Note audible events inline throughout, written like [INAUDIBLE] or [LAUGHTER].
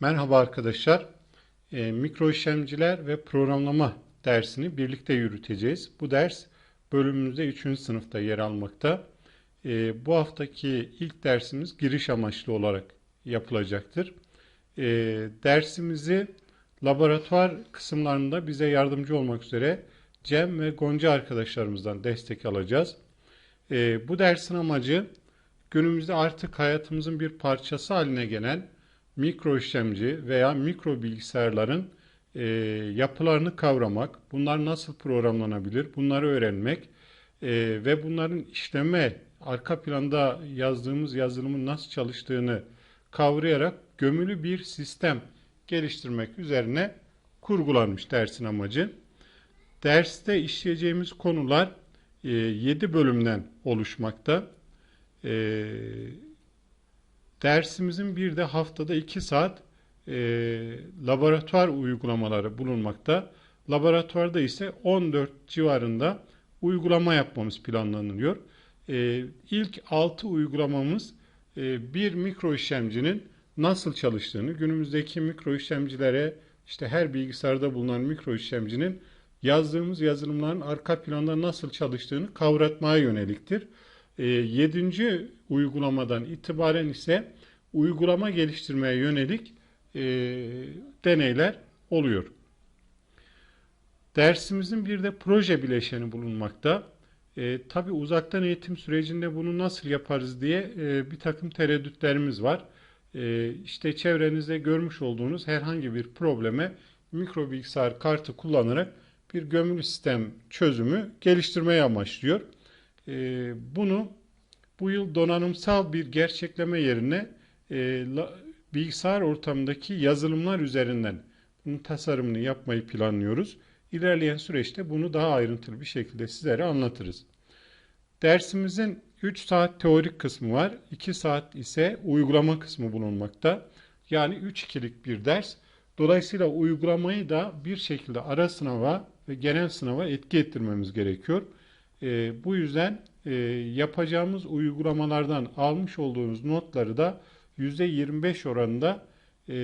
Merhaba arkadaşlar. E, mikro işlemciler ve programlama dersini birlikte yürüteceğiz. Bu ders bölümümüzde 3. sınıfta yer almakta. E, bu haftaki ilk dersimiz giriş amaçlı olarak yapılacaktır. E, dersimizi laboratuvar kısımlarında bize yardımcı olmak üzere Cem ve Gonca arkadaşlarımızdan destek alacağız. E, bu dersin amacı günümüzde artık hayatımızın bir parçası haline gelen mikro işlemci veya mikro bilgisayarların e, yapılarını kavramak, bunlar nasıl programlanabilir, bunları öğrenmek e, ve bunların işleme, arka planda yazdığımız yazılımın nasıl çalıştığını kavrayarak gömülü bir sistem geliştirmek üzerine kurgulanmış dersin amacı. Derste işleyeceğimiz konular e, 7 bölümden oluşmakta. Dersimizin bir de haftada 2 saat e, laboratuvar uygulamaları bulunmakta. Laboratuvarda ise 14 civarında uygulama yapmamız planlanıyor. E, ilk 6 uygulamamız e, bir mikro işlemcinin nasıl çalıştığını, günümüzdeki mikro işlemcilere işte her bilgisayarda bulunan mikro işlemcinin yazdığımız yazılımların arka planda nasıl çalıştığını kavratmaya yöneliktir. E, yedinci uygulamadan itibaren ise uygulama geliştirmeye yönelik e, deneyler oluyor. Dersimizin bir de proje bileşeni bulunmakta. E, Tabi uzaktan eğitim sürecinde bunu nasıl yaparız diye e, bir takım tereddütlerimiz var. E, işte çevrenizde görmüş olduğunuz herhangi bir probleme mikro bilgisayar kartı kullanarak bir gömülü sistem çözümü geliştirmeyi amaçlıyor. E, bunu bu yıl donanımsal bir gerçekleme yerine e, la, bilgisayar ortamındaki yazılımlar üzerinden bunun tasarımını yapmayı planlıyoruz. İlerleyen süreçte bunu daha ayrıntılı bir şekilde sizlere anlatırız. Dersimizin 3 saat teorik kısmı var. 2 saat ise uygulama kısmı bulunmakta. Yani 3 ikilik bir ders. Dolayısıyla uygulamayı da bir şekilde ara sınava ve genel sınava etki ettirmemiz gerekiyor. E, bu yüzden e, yapacağımız uygulamalardan almış olduğunuz notları da %25 oranında e,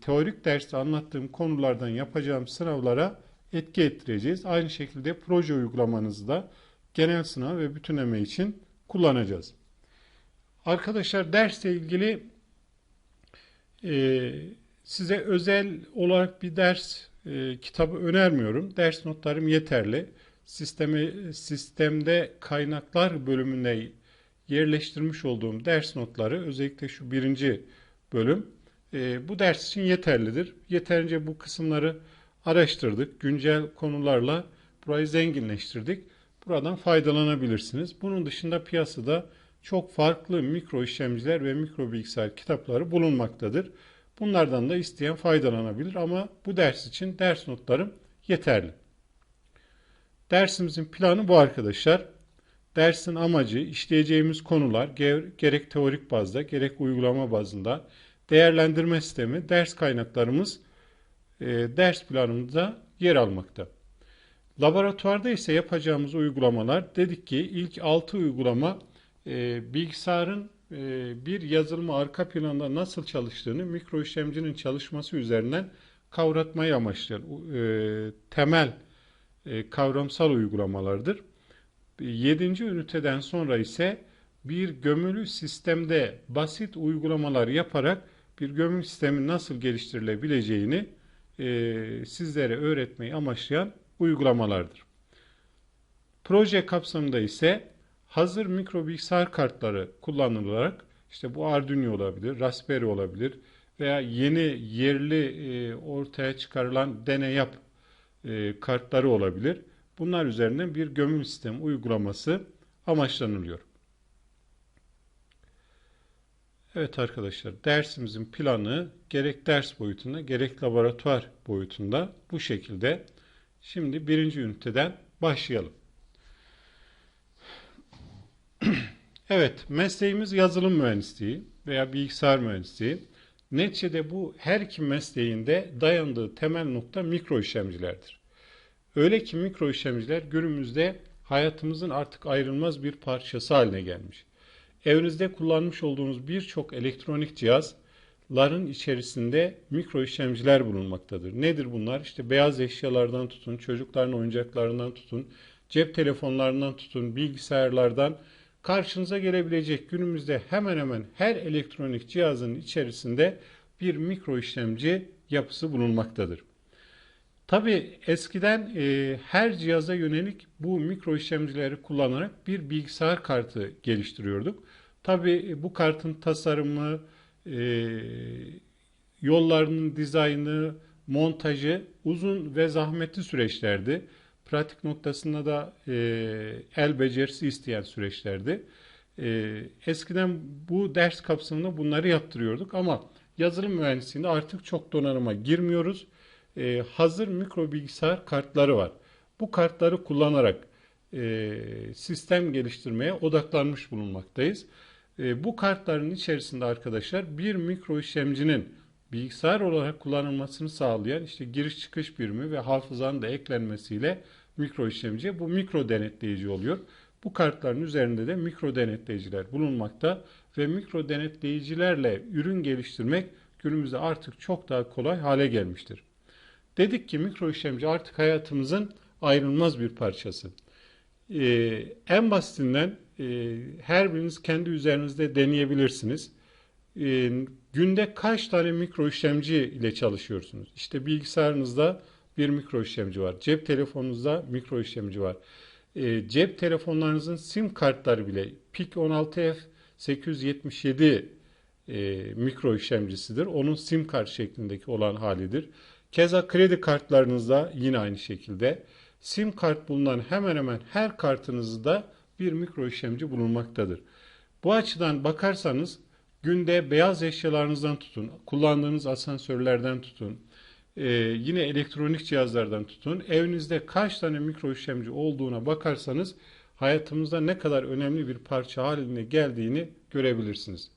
teorik derste anlattığım konulardan yapacağım sınavlara etki ettireceğiz. Aynı şekilde proje uygulamanızı da genel sınav ve bütünleme için kullanacağız. Arkadaşlar dersle ilgili e, size özel olarak bir ders e, kitabı önermiyorum. Ders notlarım yeterli. Sisteme, sistemde kaynaklar bölümünde yerleştirmiş olduğum ders notları özellikle şu birinci bölüm e, bu ders için yeterlidir. Yeterince bu kısımları araştırdık. Güncel konularla burayı zenginleştirdik. Buradan faydalanabilirsiniz. Bunun dışında piyasada çok farklı mikro işlemciler ve mikro bilgisayar kitapları bulunmaktadır. Bunlardan da isteyen faydalanabilir ama bu ders için ders notlarım yeterli. Dersimizin planı bu arkadaşlar. Dersin amacı işleyeceğimiz konular gerek teorik bazda gerek uygulama bazında değerlendirme sistemi ders kaynaklarımız e, ders planımızda yer almakta. Laboratuvarda ise yapacağımız uygulamalar dedik ki ilk 6 uygulama e, bilgisayarın e, bir yazılımı arka planda nasıl çalıştığını mikro işlemcinin çalışması üzerinden kavratmayı amaçlayan temel e, kavramsal uygulamalardır. 7. üniteden sonra ise bir gömülü sistemde basit uygulamalar yaparak bir gömülü sistemin nasıl geliştirilebileceğini e, sizlere öğretmeyi amaçlayan uygulamalardır. Proje kapsamında ise hazır mikro bilgisayar kartları kullanılarak işte bu Arduino olabilir, Raspberry olabilir veya yeni yerli e, ortaya çıkarılan deney yap e, kartları olabilir. Bunlar üzerinden bir gömüm sistemi uygulaması amaçlanılıyor. Evet arkadaşlar dersimizin planı gerek ders boyutunda gerek laboratuvar boyutunda bu şekilde. Şimdi birinci üniteden başlayalım. [CLEARS THROAT] evet mesleğimiz yazılım mühendisliği veya bilgisayar mühendisliği. Neticede bu her iki mesleğinde dayandığı temel nokta mikro işlemcilerdir. Öyle ki mikro işlemciler günümüzde hayatımızın artık ayrılmaz bir parçası haline gelmiş. Evinizde kullanmış olduğunuz birçok elektronik cihaz ların içerisinde mikro işlemciler bulunmaktadır. Nedir bunlar? İşte beyaz eşyalardan tutun, çocukların oyuncaklarından tutun, cep telefonlarından tutun, bilgisayarlardan karşınıza gelebilecek günümüzde hemen hemen her elektronik cihazın içerisinde bir mikro işlemci yapısı bulunmaktadır. Tabi eskiden e, her cihaza yönelik bu mikro işlemcileri kullanarak bir bilgisayar kartı geliştiriyorduk. Tabi bu kartın tasarımı, e, yollarının dizaynı, montajı uzun ve zahmetli süreçlerdi. Pratik noktasında da e, el becerisi isteyen süreçlerdi. E, eskiden bu ders kapsamında bunları yaptırıyorduk ama yazılım mühendisliğinde artık çok donanıma girmiyoruz. E, hazır mikro bilgisayar kartları var. Bu kartları kullanarak e, sistem geliştirmeye odaklanmış bulunmaktayız. E, bu kartların içerisinde arkadaşlar bir mikro işlemcinin bilgisayar olarak kullanılmasını sağlayan işte giriş çıkış birimi ve hafızanın da eklenmesiyle mikro işlemci bu mikro denetleyici oluyor. Bu kartların üzerinde de mikro denetleyiciler bulunmakta ve mikro denetleyicilerle ürün geliştirmek günümüzde artık çok daha kolay hale gelmiştir. Dedik ki mikro işlemci artık hayatımızın ayrılmaz bir parçası. Ee, en basitinden e, her biriniz kendi üzerinizde deneyebilirsiniz. E, günde kaç tane mikro işlemci ile çalışıyorsunuz? İşte bilgisayarınızda bir mikro işlemci var. Cep telefonunuzda mikro işlemci var. E, cep telefonlarınızın sim kartları bile PIC 16F 877 e, mikro işlemcisidir. Onun sim kart şeklindeki olan halidir. Keza kredi kartlarınızda yine aynı şekilde sim kart bulunan hemen hemen her kartınızda bir mikro işlemci bulunmaktadır. Bu açıdan bakarsanız günde beyaz eşyalarınızdan tutun, kullandığınız asansörlerden tutun, e, yine elektronik cihazlardan tutun, evinizde kaç tane mikro işlemci olduğuna bakarsanız hayatımızda ne kadar önemli bir parça haline geldiğini görebilirsiniz.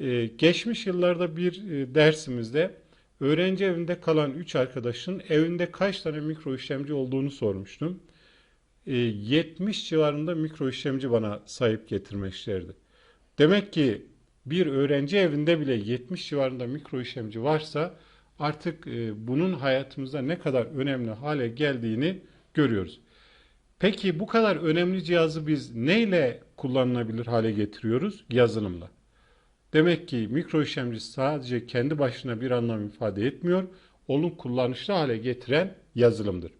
E, geçmiş yıllarda bir e, dersimizde öğrenci evinde kalan 3 arkadaşın evinde kaç tane mikro işlemci olduğunu sormuştum. 70 e, civarında mikro işlemci bana sahip getirmişlerdi. Demek ki bir öğrenci evinde bile 70 civarında mikro işlemci varsa artık e, bunun hayatımızda ne kadar önemli hale geldiğini görüyoruz. Peki bu kadar önemli cihazı biz neyle kullanılabilir hale getiriyoruz? Yazılımla. Demek ki mikro işlemci sadece kendi başına bir anlam ifade etmiyor. Onu kullanışlı hale getiren yazılımdır.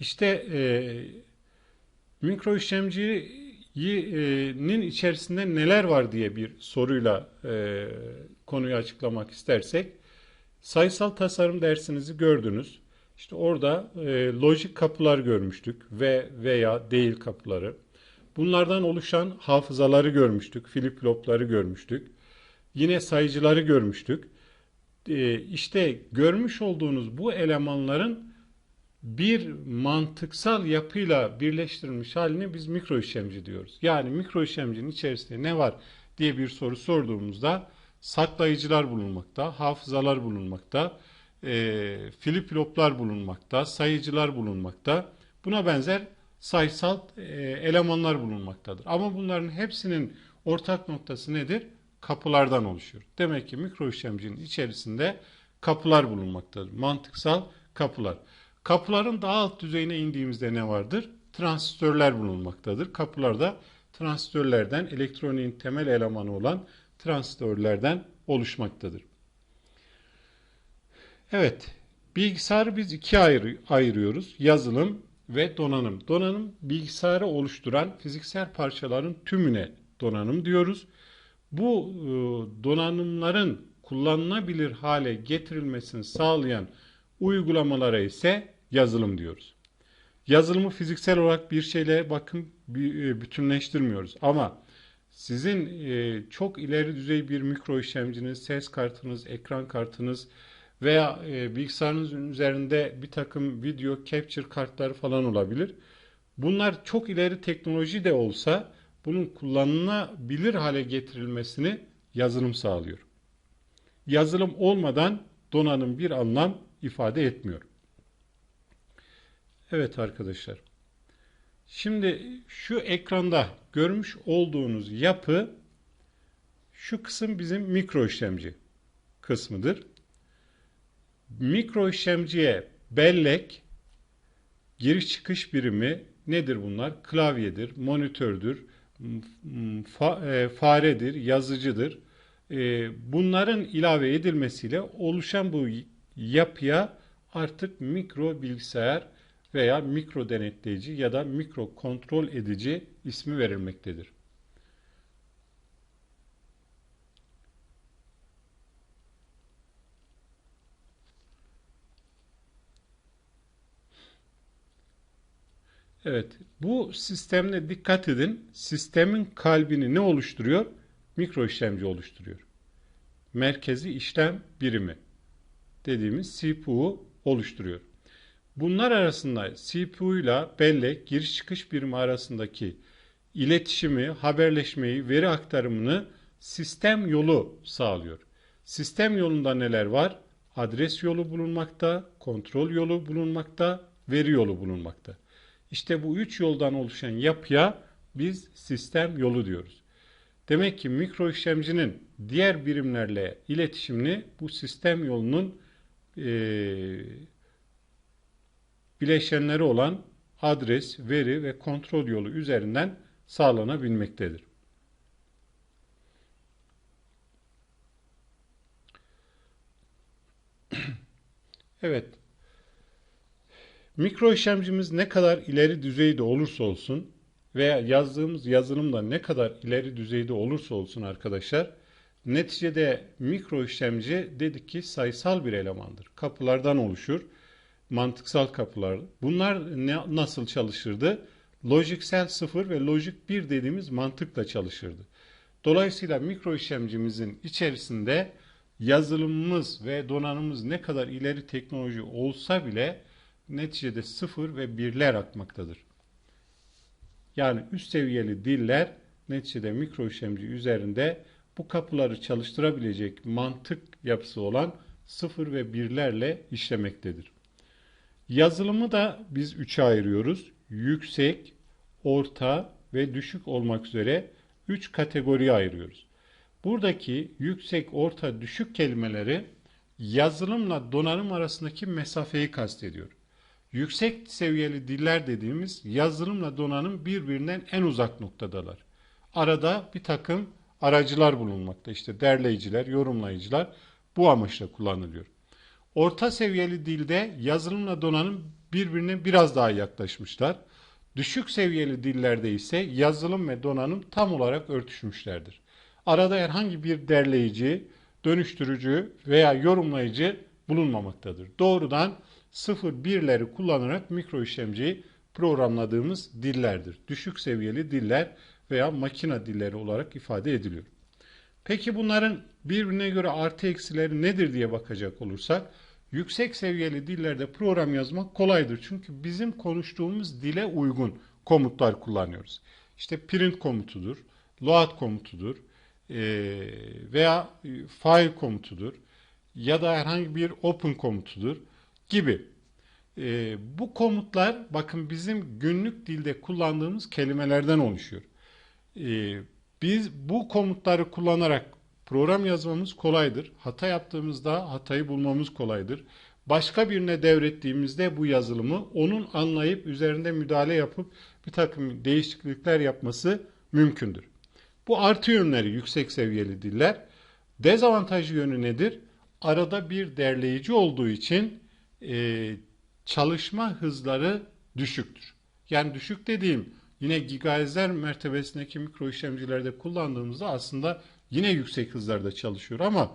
İşte e, mikro işlemcinin içerisinde neler var diye bir soruyla e, konuyu açıklamak istersek sayısal tasarım dersinizi gördünüz. İşte orada e, lojik kapılar görmüştük ve veya değil kapıları. Bunlardan oluşan hafızaları görmüştük, flip-flopları görmüştük. Yine sayıcıları görmüştük. E, işte görmüş olduğunuz bu elemanların bir mantıksal yapıyla birleştirilmiş halini biz mikro işlemci diyoruz. Yani mikro işlemcinin içerisinde ne var diye bir soru sorduğumuzda saklayıcılar bulunmakta, hafızalar bulunmakta, e, flip-floplar bulunmakta, sayıcılar bulunmakta. Buna benzer sayısal e, elemanlar bulunmaktadır. Ama bunların hepsinin ortak noktası nedir? Kapılardan oluşuyor. Demek ki mikro işlemcinin içerisinde kapılar bulunmaktadır. Mantıksal kapılar. Kapıların daha alt düzeyine indiğimizde ne vardır? Transistörler bulunmaktadır. Kapılarda transistörlerden elektroniğin temel elemanı olan transistörlerden oluşmaktadır. Evet, bilgisayarı biz ikiye ayır, ayırıyoruz. Yazılım ve donanım. Donanım bilgisayarı oluşturan fiziksel parçaların tümüne donanım diyoruz. Bu e, donanımların kullanılabilir hale getirilmesini sağlayan uygulamalara ise yazılım diyoruz. Yazılımı fiziksel olarak bir şeyle bakın e, bütünleştirmiyoruz ama sizin e, çok ileri düzey bir mikro işlemciniz, ses kartınız, ekran kartınız veya e, bilgisayarınızın üzerinde bir takım video capture kartları falan olabilir. Bunlar çok ileri teknoloji de olsa bunun kullanılabilir hale getirilmesini yazılım sağlıyor. Yazılım olmadan donanım bir anlam ifade etmiyor. Evet arkadaşlar. Şimdi şu ekranda görmüş olduğunuz yapı Şu kısım bizim mikro işlemci kısmıdır. Mikro işlemciye bellek, giriş çıkış birimi nedir bunlar? Klavyedir, monitördür, fa, e, faredir, yazıcıdır. E, bunların ilave edilmesiyle oluşan bu yapıya artık mikro bilgisayar veya mikro denetleyici ya da mikro kontrol edici ismi verilmektedir. Evet, bu sistemde dikkat edin. Sistemin kalbini ne oluşturuyor? Mikro işlemci oluşturuyor. Merkezi işlem birimi dediğimiz CPU oluşturuyor. Bunlar arasında CPU ile bellek giriş çıkış birimi arasındaki iletişimi, haberleşmeyi, veri aktarımını sistem yolu sağlıyor. Sistem yolunda neler var? Adres yolu bulunmakta, kontrol yolu bulunmakta, veri yolu bulunmakta. İşte bu üç yoldan oluşan yapıya biz sistem yolu diyoruz. Demek ki mikro işlemcinin diğer birimlerle iletişimini bu sistem yolunun e, bileşenleri olan adres, veri ve kontrol yolu üzerinden sağlanabilmektedir. [CLEARS THROAT] Evet. Mikro işlemcimiz ne kadar ileri düzeyde olursa olsun veya yazdığımız yazılım da ne kadar ileri düzeyde olursa olsun arkadaşlar neticede mikro işlemci dedik ki sayısal bir elemandır. Kapılardan oluşur mantıksal kapılar. Bunlar ne, nasıl çalışırdı? Lojiksel 0 ve lojik 1 dediğimiz mantıkla çalışırdı. Dolayısıyla mikro işlemcimizin içerisinde yazılımımız ve donanımımız ne kadar ileri teknoloji olsa bile neticede 0 ve 1'ler akmaktadır. Yani üst seviyeli diller neticede mikro işlemci üzerinde bu kapıları çalıştırabilecek mantık yapısı olan 0 ve 1'lerle işlemektedir. Yazılımı da biz üçe ayırıyoruz. Yüksek, orta ve düşük olmak üzere üç kategoriye ayırıyoruz. Buradaki yüksek, orta, düşük kelimeleri yazılımla donanım arasındaki mesafeyi kastediyor. Yüksek seviyeli diller dediğimiz yazılımla donanım birbirinden en uzak noktadalar. Arada bir takım aracılar bulunmakta. İşte derleyiciler, yorumlayıcılar bu amaçla kullanılıyor. Orta seviyeli dilde yazılımla donanım birbirine biraz daha yaklaşmışlar. Düşük seviyeli dillerde ise yazılım ve donanım tam olarak örtüşmüşlerdir. Arada herhangi bir derleyici, dönüştürücü veya yorumlayıcı bulunmamaktadır. Doğrudan 0-1'leri kullanarak mikro işlemciyi programladığımız dillerdir. Düşük seviyeli diller veya makina dilleri olarak ifade ediliyor. Peki bunların birbirine göre artı eksileri nedir diye bakacak olursak yüksek seviyeli dillerde program yazmak kolaydır. Çünkü bizim konuştuğumuz dile uygun komutlar kullanıyoruz. İşte print komutudur, load komutudur e, veya e, file komutudur ya da herhangi bir open komutudur gibi. E, bu komutlar bakın bizim günlük dilde kullandığımız kelimelerden oluşuyor. Biz bu komutları kullanarak Program yazmamız kolaydır. Hata yaptığımızda hatayı bulmamız kolaydır. Başka birine devrettiğimizde bu yazılımı onun anlayıp üzerinde müdahale yapıp bir takım değişiklikler yapması mümkündür. Bu artı yönleri yüksek seviyeli diller. Dezavantajlı yönü nedir? Arada bir derleyici olduğu için e, çalışma hızları düşüktür. Yani düşük dediğim yine gigahertzler mertebesindeki mikro işlemcilerde kullandığımızda aslında yine yüksek hızlarda çalışıyor ama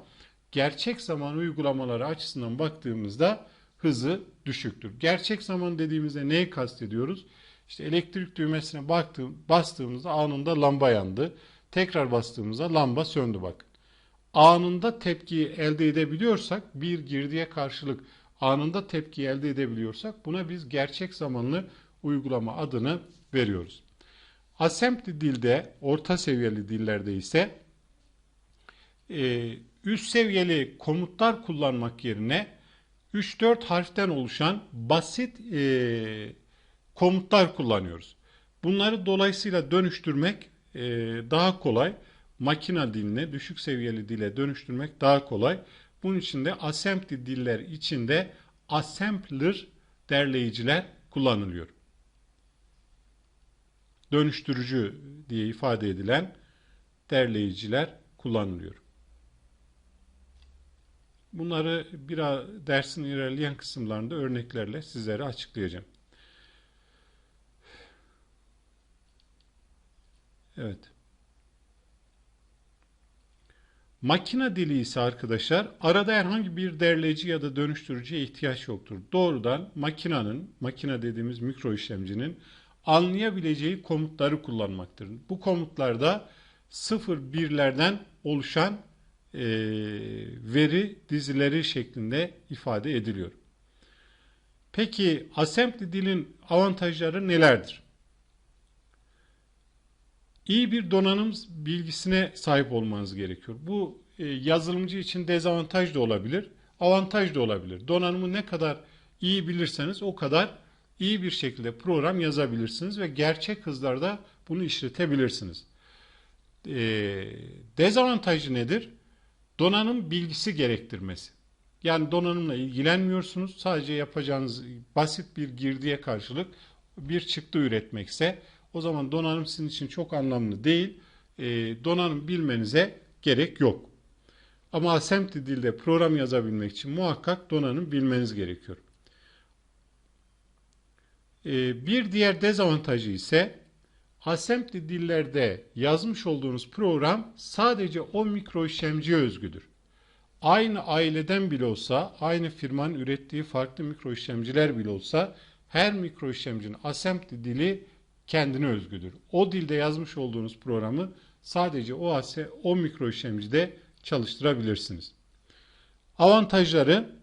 gerçek zaman uygulamaları açısından baktığımızda hızı düşüktür. Gerçek zaman dediğimizde neyi kastediyoruz? İşte elektrik düğmesine baktığım, bastığımızda anında lamba yandı. Tekrar bastığımızda lamba söndü bakın. Anında tepkiyi elde edebiliyorsak bir girdiye karşılık anında tepki elde edebiliyorsak buna biz gerçek zamanlı uygulama adını veriyoruz. Assembly dilde orta seviyeli dillerde ise e, üst seviyeli komutlar kullanmak yerine 3-4 harften oluşan basit e, komutlar kullanıyoruz. Bunları dolayısıyla dönüştürmek e, daha kolay. makina diline, düşük seviyeli dile dönüştürmek daha kolay. Bunun için de assembly diller içinde assembler derleyiciler kullanılıyor. Dönüştürücü diye ifade edilen derleyiciler kullanılıyor. Bunları biraz dersin ilerleyen kısımlarında örneklerle sizlere açıklayacağım. Evet. Makine dili ise arkadaşlar arada herhangi bir derleyici ya da dönüştürücüye ihtiyaç yoktur. Doğrudan makinenin, makine dediğimiz mikro işlemcinin anlayabileceği komutları kullanmaktır. Bu komutlarda sıfır birlerden oluşan e, veri dizileri şeklinde ifade ediliyor. Peki assembly dilin avantajları nelerdir? İyi bir donanım bilgisine sahip olmanız gerekiyor. Bu e, yazılımcı için dezavantaj da olabilir, avantaj da olabilir. Donanımı ne kadar iyi bilirseniz o kadar iyi bir şekilde program yazabilirsiniz ve gerçek hızlarda bunu işletebilirsiniz. E, dezavantajı nedir? Donanım bilgisi gerektirmesi. Yani donanımla ilgilenmiyorsunuz. Sadece yapacağınız basit bir girdiye karşılık bir çıktı üretmekse o zaman donanım sizin için çok anlamlı değil. E, donanım bilmenize gerek yok. Ama assembly dilde program yazabilmek için muhakkak donanım bilmeniz gerekiyor. E, bir diğer dezavantajı ise assembly dillerde yazmış olduğunuz program sadece o mikro işlemciye özgüdür. Aynı aileden bile olsa, aynı firmanın ürettiği farklı mikro işlemciler bile olsa her mikro işlemcinin assembly dili kendine özgüdür. O dilde yazmış olduğunuz programı sadece o o mikro işlemcide çalıştırabilirsiniz. Avantajları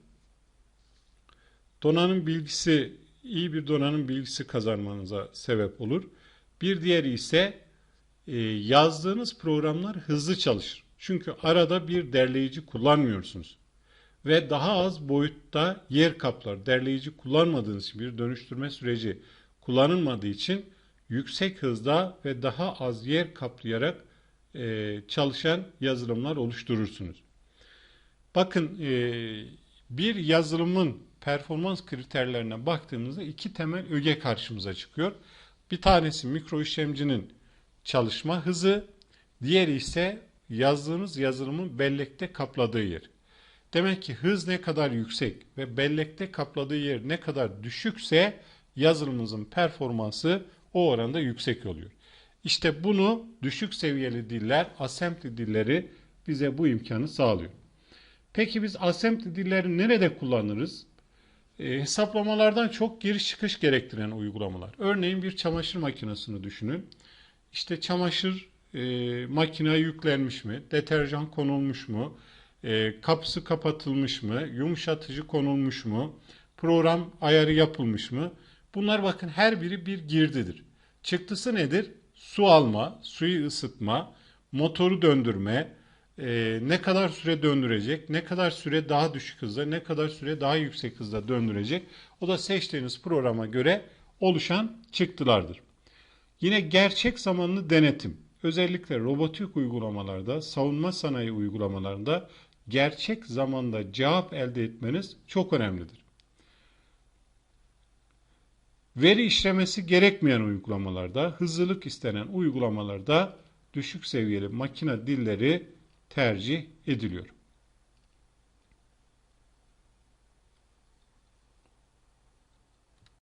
donanım bilgisi iyi bir donanım bilgisi kazanmanıza sebep olur. Bir diğeri ise e, yazdığınız programlar hızlı çalışır. Çünkü arada bir derleyici kullanmıyorsunuz. Ve daha az boyutta yer kaplar. Derleyici kullanmadığınız için bir dönüştürme süreci kullanılmadığı için yüksek hızda ve daha az yer kaplayarak e, çalışan yazılımlar oluşturursunuz. Bakın e, bir yazılımın performans kriterlerine baktığımızda iki temel öge karşımıza çıkıyor. Bir tanesi mikro işlemcinin çalışma hızı, diğeri ise yazdığınız yazılımın bellekte kapladığı yer. Demek ki hız ne kadar yüksek ve bellekte kapladığı yer ne kadar düşükse yazılımımızın performansı o oranda yüksek oluyor. İşte bunu düşük seviyeli diller, assembly dilleri bize bu imkanı sağlıyor. Peki biz assembly dilleri nerede kullanırız? E, hesaplamalardan çok giriş çıkış gerektiren uygulamalar. Örneğin bir çamaşır makinesini düşünün. İşte çamaşır e, makineye yüklenmiş mi? Deterjan konulmuş mu? E, kapısı kapatılmış mı? Yumuşatıcı konulmuş mu? Program ayarı yapılmış mı? Bunlar bakın her biri bir girdidir. Çıktısı nedir? Su alma, suyu ısıtma, motoru döndürme, e, ne kadar süre döndürecek, ne kadar süre daha düşük hızda, ne kadar süre daha yüksek hızda döndürecek. O da seçtiğiniz programa göre oluşan çıktılardır. Yine gerçek zamanlı denetim. Özellikle robotik uygulamalarda, savunma sanayi uygulamalarında gerçek zamanda cevap elde etmeniz çok önemlidir. Veri işlemesi gerekmeyen uygulamalarda, hızlılık istenen uygulamalarda düşük seviyeli makine dilleri tercih ediliyor.